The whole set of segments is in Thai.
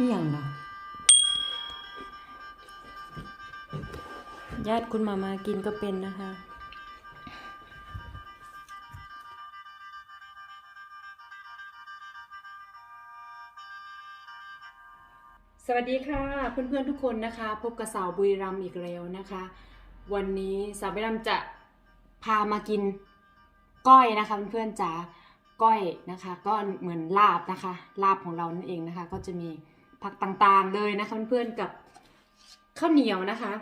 นี่อย่างล่ะญาติคุณมามากินก็เป็นนะคะสวัสดีค่ะเพื่อนๆทุกคนนะคะ พบกับสาวบุรีรัมอีกแล้วนะคะ วันนี้สาวบุรีรัมจะพามากินก้อยนะคะเพื่อนๆจ๋าก้อยนะคะ ก็เหมือนลาบนะคะ ลาบของเรานั่นเองนะคะ ก็จะมี ผักต่างๆเลยนะคะเพื่อนๆกับข้าวเหนียวนะคะ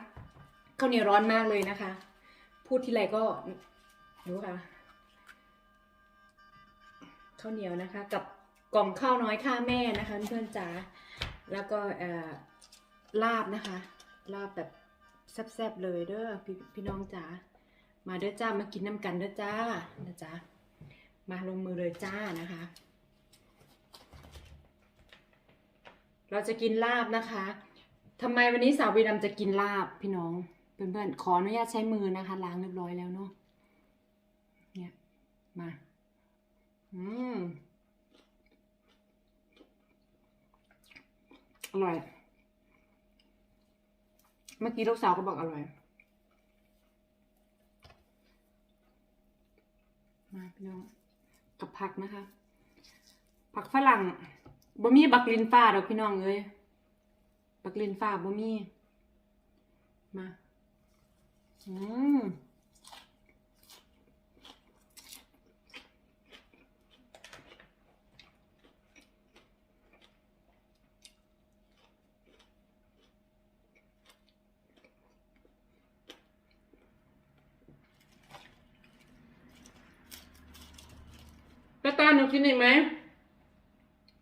ข้าวเหนียวร้อนมากเลยนะคะ พูดทีไรก็ดูค่ะข้าวเหนียวนะคะ กับกล่องข้าวน้อยข้าแม่นะคะเพื่อนจ๋าแล้วก็ลาบนะคะลาบแบบแซ่บๆเลยเด้อพี่พี่น้องจ๋ามาเด้อจ้ามากินน้ำกันเด้อจ้านะจ๊ะมาลงมือเลยจ้านะคะ เราจะกินลาบนะคะทำไมวันนี้สาววีดำจะกินลาบพี่น้อง เพื่อนๆ ขออนุญาตใช้มือนะคะ ล้างเรียบร้อยแล้วเนาะ เนี่ย มา อืม อร่อย เมื่อกี้ลูกสาวก็บอกอร่อย มาพี่น้อง กับผักนะคะ ผักฝรั่ง บ่มีบักลินฟ้าดอกพี่น้องเอ้ยบักลินฟ้าบ่มี มา อืมกระตานหนูกินอีกไหม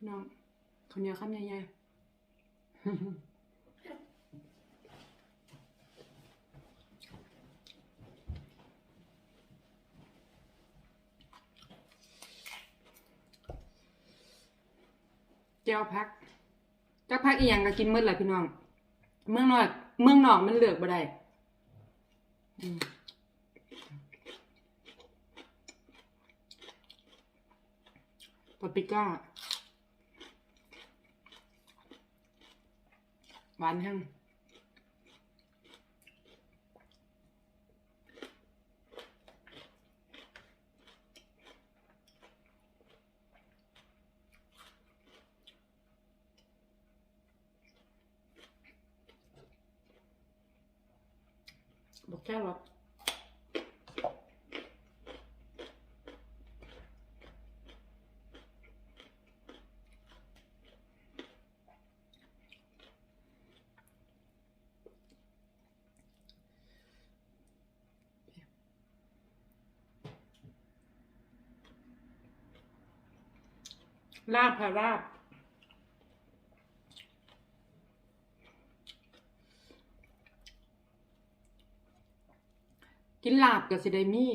พี่กินน้ำมันเยองข้าวเหนียวคำใหญ่ๆเจียวพักจักพักอีหยังก็กินมืดแหละพี่น้อง เมืองนอกเมืองนอกมันเลือกบ่ได้อืมปาปริก้า หวานแห้งบอกแค่หรอ ลาบค่ะลาบกินลาบกับสิไดมี่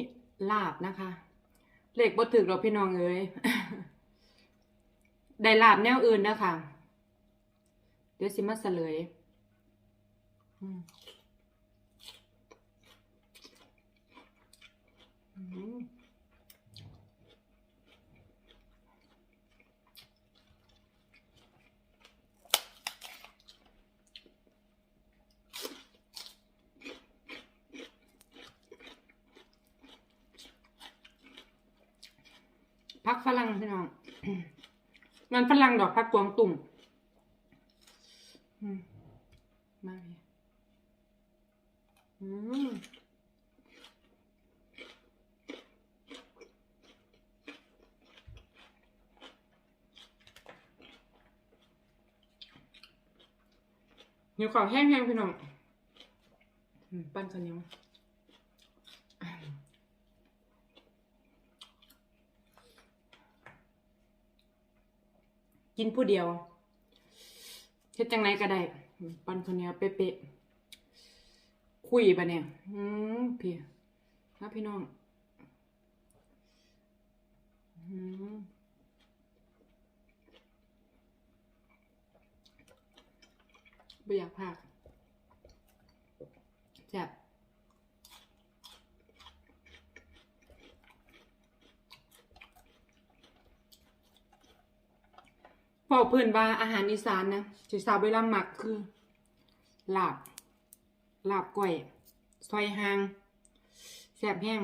ลาบนะคะ เลขบ่ถึกหรอกพี่น้องเอ้ยได้ลาบแนวอื่นนะคะเดี๋ยวสิมาเฉลยอืม ฝรั่งพี่น้องงานฝรั่งดอกพักกวางตุ่มมาเลยอืมเหนียวขาวแห้งๆพี่น้องปั้นข้าวเหนียว กินผู้เดียวเฮ็ดจังไดก็ได้ปันคนเนียวเป๊ะๆคุยปะเนี่ยอืมพี่ครับพี่น้องอืมไม่อยากพากแซ่บ พอเพื่อนว่าอาหารอีสานนะสิสาวเวลาหมักคือลาบลาบก้อยซอยหางแซ่บแห้ง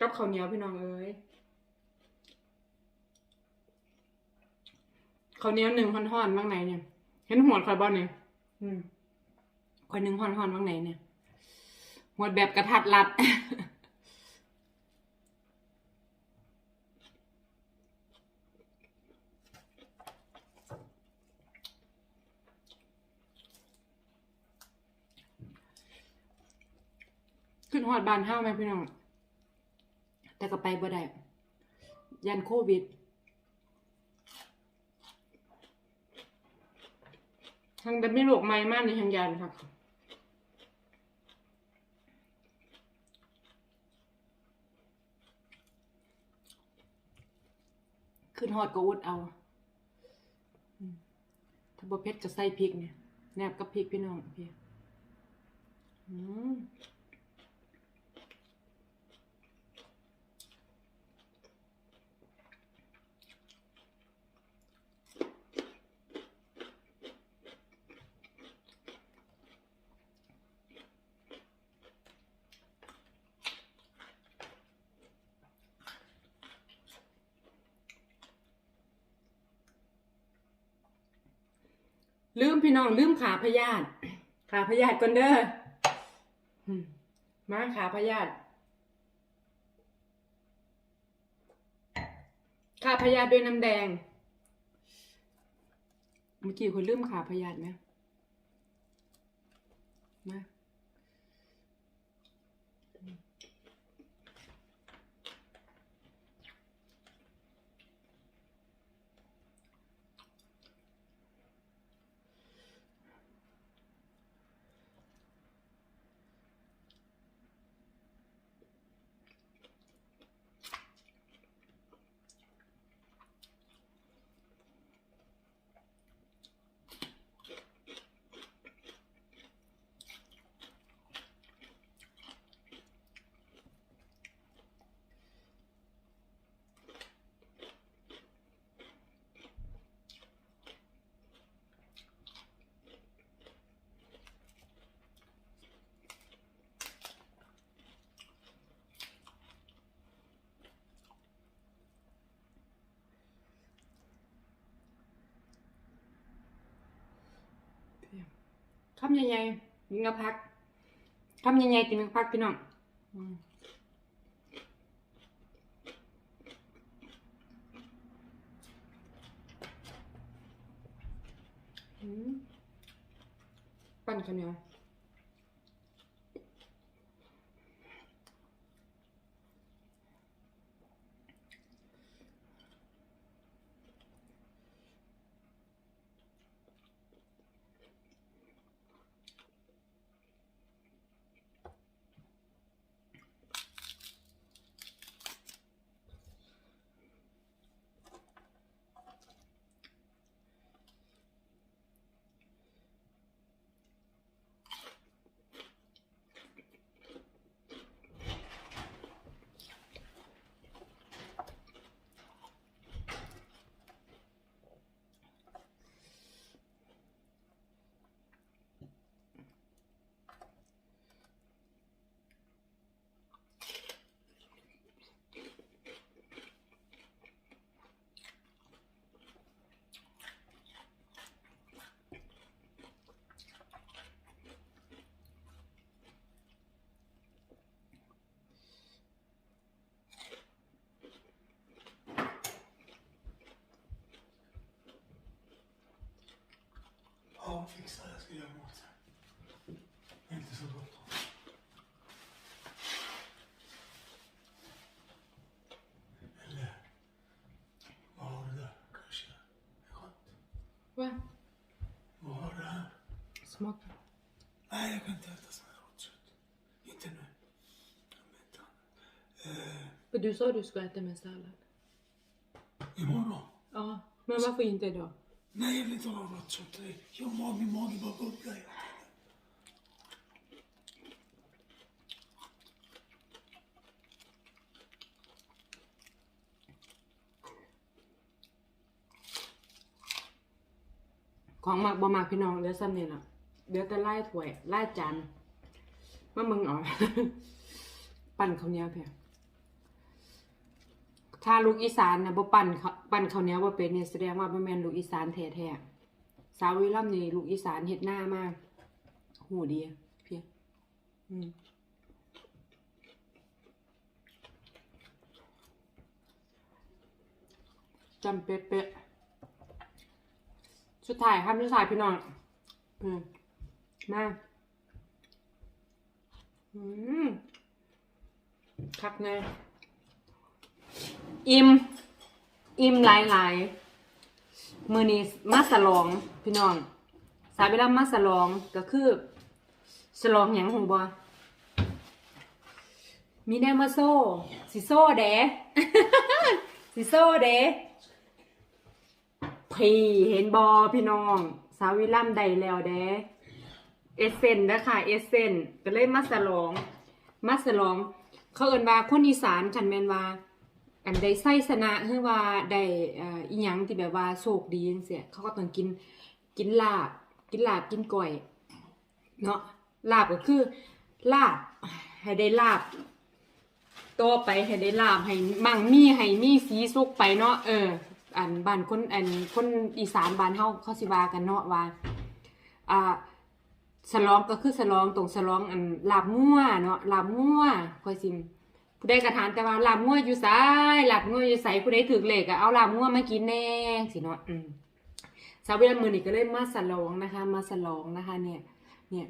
กับข้าวเหนียวพี่น้องเอ้ยข้าวเหนียวหนึ่งห่อนๆบ้างไหนเนี่ย เห็นหัวคอยบอลเนี่ย อืม คอยหนึ่งห่อนๆบ้างไหนเนี่ยหัวแบบกระทัดรัด ขึ้นหอดบานห้าไหมพี่น้อง แต่ก็ไปบ่ได้ ยันโควิดทางแต่ไม่โรคใหม่มากในทางยันครับ ขึ้นหอดก็อดเอาถ้าบ่เผ็ดก็ใส่พริกเนี่ยแนบกับพริกพี่น้องพี่อืม ลืมพี่น้องลืมขาพยาธิขาพยาธิก่อนเด้อมาขาพยาธิขาพยาธิด้วยน้ำแดง เมื่อกี้คนลืมขาพยาธิไหมมา คำใหญ่ๆกินกับผักคำใหญ่ๆกินกับผักพี่น้องปั่นข้าวเหนียว han fixar jag ska jag göra emot. Inte så bråttom. Eller, vad har du där? Kanske är skönt. Vad? Vad har du här? Smaka. Nej, jag kan inte äta sånt här rått kött. Inte nu. Eh, men du sa du ska äta med sallad. Imorgon? Ja, men varför inte idag? Nej, jag vill inte ha något sånt. Jag mår, min mage bo bubblar ของมากบ่มากพี่น้องเดี๋ยวซ้ำเนี่ล่ะเดี๋ยวจะไล่ถ้วยไล่จานมามึงอ๋อ ปั่นข้าวเนียเพียง ถ้าลูกอีสานนะบ่ปั่นข้าปั่นข้าวเหนียวบ่เป็นเนี่ยแสดงว่าบ่แม่นลูกอีสานแท้ๆสาววิลัมนี่ลูกอีสานเฮ็ดหน้ามากหูดีเพียอืมจำเป๊ะๆสุดท้ายครับสุดท้ายพี่น้องอืมมาอืมคักไง อิ่มอิ่มหลายหลายมือนี้มาสลองพี่น้อง สายเวลามาสลองก็คือสลองหยังหงบ่มีแนมาโซ่สิโซ่เดสิโซ่เดพี่เห็นบอพี่น้อง สาวิลัมใดแล้วเด้เอเซนนะคะเอเซนก็เลยมาสลอง มาสลอง เขาเอินว่าคนอีสานคันแมนว่า อันใดไส้สนะคือว่าได้อีหยังที่แบบว่าโชคดีจังซี่เขาก็ต้องกินกินลาบ กินลาบกินก้อยเนาะลาบก็คือลาบให้ได้ลาบต่อไปให้ได้ลาบให้มั่งมีให้มีสีสุกไปเนาะเออ อันบ้านคนอันคนอีสานบ้านเฮาเขาสิว่ากันเนาะว่าอ่าสลองก็คือสลองตรงสลองอันลาบงัวเนาะลาบงัวค่อยสิม ผู้ใดกระทานแต่ว่าลาบงัวอยู่ไสลาบงัวอยู่ไสผู้ใดถึกเหลขก็เอาลาบงัวมากินแน่สิเนาะอืมสาวเวลามือนี้ก็เลยมาสลองนะคะ มาสลองนะคะ เนี่ย เนี่ย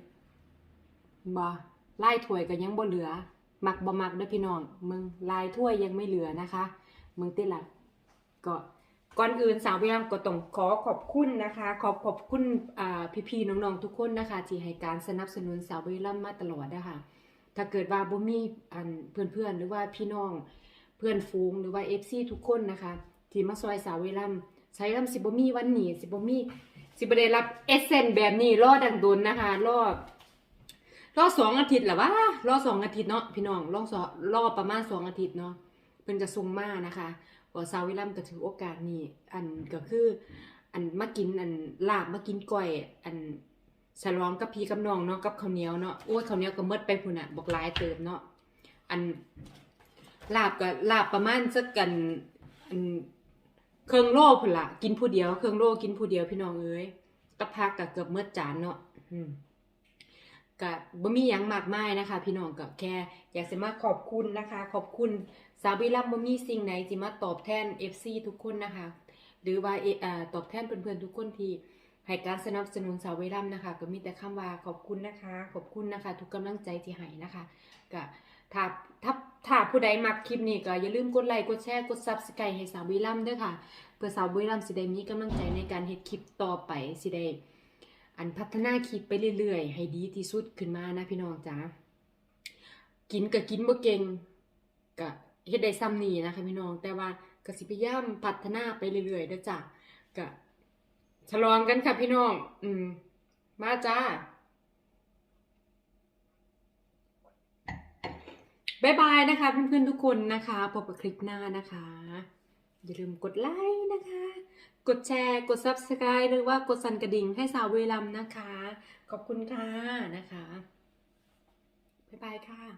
บ่ไล่ถ้วยก็ยังบ่เหลือ มักบ่มักด้อพี่น้องมึงลายถ้วยยังไม่เหลือนะคะมึงติละก็ก่อนอื่นสาวพยายามก็ต้องขอขอบคุณนะคะ ขอบขอบคุณอ่พี่ๆน้องๆทุกคนนะคะที่ให้การสนับสนุนสาววิลัมมาตลอดนะคะ ถ้าเกิดว่าบ่มีอันเพื่อนๆ หรือว่าพี่น้องเพื่อนฟูงหรือว่า FC ทุกคนนะคะ ที่มาซอยสาวเวลัมใช้ลำสิบ่มีวันหนีสิบ่มีสิบ่ได้รับเอเซนแบบนี้รอดังโดนนะคะรอรอสองอาทิตย์หละวะรอสองอาทิตย์เนาะพี่น้องรอสอรอประมาณสองอาทิตย์เนาะเพิ่นจะส่งมานะคะว่าสาววิลัมก็ถือโอกาสนี้อันก็คือ อันมากินอันลาบมากินก้อยอัน ฉลองกับพี่กับน้องเนาะกับข้าวเหนียวเนาะโอ้ยข้าวเหนียวก็หมดไปพุ่นน่ะบอกหลายเติมเนาะอันลาบก็ลาบประมาณสักกันอันเครื่องโลพุ่นละกินผู้เดียวเครื่องโลกินผู้เดียวพี่น้องเอ้ยกับพักก็เกือบหมดจานเนาะก็บ่มีหยังมากมายนะคะ พี่น้องก็แค่ อยากจะมาขอบคุณนะคะ ขอบคุณสาวิลัมบ่มีสิ่งไหนที่มาตอบแทน FC ทุกคนนะคะ หรือว่าเอ่อตอบแทนเพื่อนๆทุกคนที่ ให้การสนับสนุนสาวเวลัมนะคะ ก็มีแต่คำว่าขอบคุณนะคะ ขอบคุณนะคะ ทุกกำลังใจที่ให้นะคะก็ถ้าถ้าถ้าผู้ใดมักคลิปนี้ก็อย่าลืมกดไลค์กดแชร์กด Subscribe ให้สาวเวลัมด้วยค่ะ เพื่อสาวเวลัมสิได้มีกำลังใจในการเฮ็ดคลิปต่อไปสิได้อันพัฒนาคลิปไปเรื่อยๆ ให้ดีที่สุดขึ้นมานะพี่น้องจ๋ากินก็กินบ่เก่งก็เฮ็ดได้ซ้ำนี่นะคะพี่น้องแต่ว่าก็สิพยายามพัฒนาไปเรื่อยๆเด้อจ้ะก็ ฉลองกันค่ะพี่น้อง อืม มาจ้า บ๊ายบายนะคะเพื่อนๆทุกคนนะคะพบกับคลิปหน้านะคะ อย่าลืมกดไลค์นะคะ กดแชร์ กด Subscribe หรือว่ากดสั่นกระดิ่งให้สาวเวลัมนะคะ ขอบคุณค่ะนะคะ บ๊ายบายค่ะ